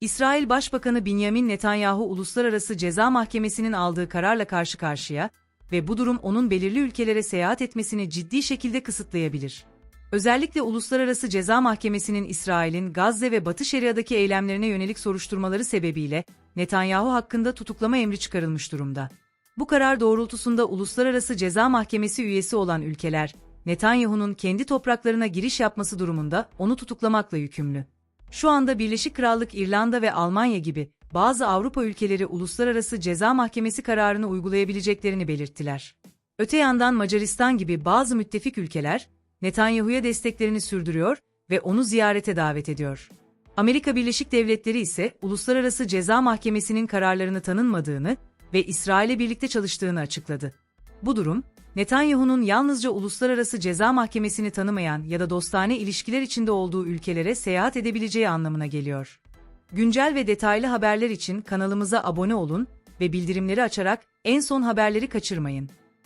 İsrail Başbakanı Benjamin Netanyahu Uluslararası Ceza Mahkemesi'nin aldığı kararla karşı karşıya ve bu durum onun belirli ülkelere seyahat etmesini ciddi şekilde kısıtlayabilir. Özellikle Uluslararası Ceza Mahkemesi'nin İsrail'in Gazze ve Batı Şeria'daki eylemlerine yönelik soruşturmaları sebebiyle Netanyahu hakkında tutuklama emri çıkarılmış durumda. Bu karar doğrultusunda Uluslararası Ceza Mahkemesi üyesi olan ülkeler, Netanyahu'nun kendi topraklarına giriş yapması durumunda onu tutuklamakla yükümlü. Şu anda Birleşik Krallık, İrlanda ve Almanya gibi bazı Avrupa ülkeleri Uluslararası Ceza Mahkemesi kararını uygulayabileceklerini belirttiler. Öte yandan Macaristan gibi bazı müttefik ülkeler, Netanyahu'ya desteklerini sürdürüyor ve onu ziyarete davet ediyor. Amerika Birleşik Devletleri ise Uluslararası Ceza Mahkemesi'nin kararlarını tanınmadığını ve İsrail'e birlikte çalıştığını açıkladı. Bu durum, Netanyahu'nun yalnızca Uluslararası Ceza Mahkemesi'ni tanımayan ya da dostane ilişkiler içinde olduğu ülkelere seyahat edebileceği anlamına geliyor. Güncel ve detaylı haberler için kanalımıza abone olun ve bildirimleri açarak en son haberleri kaçırmayın.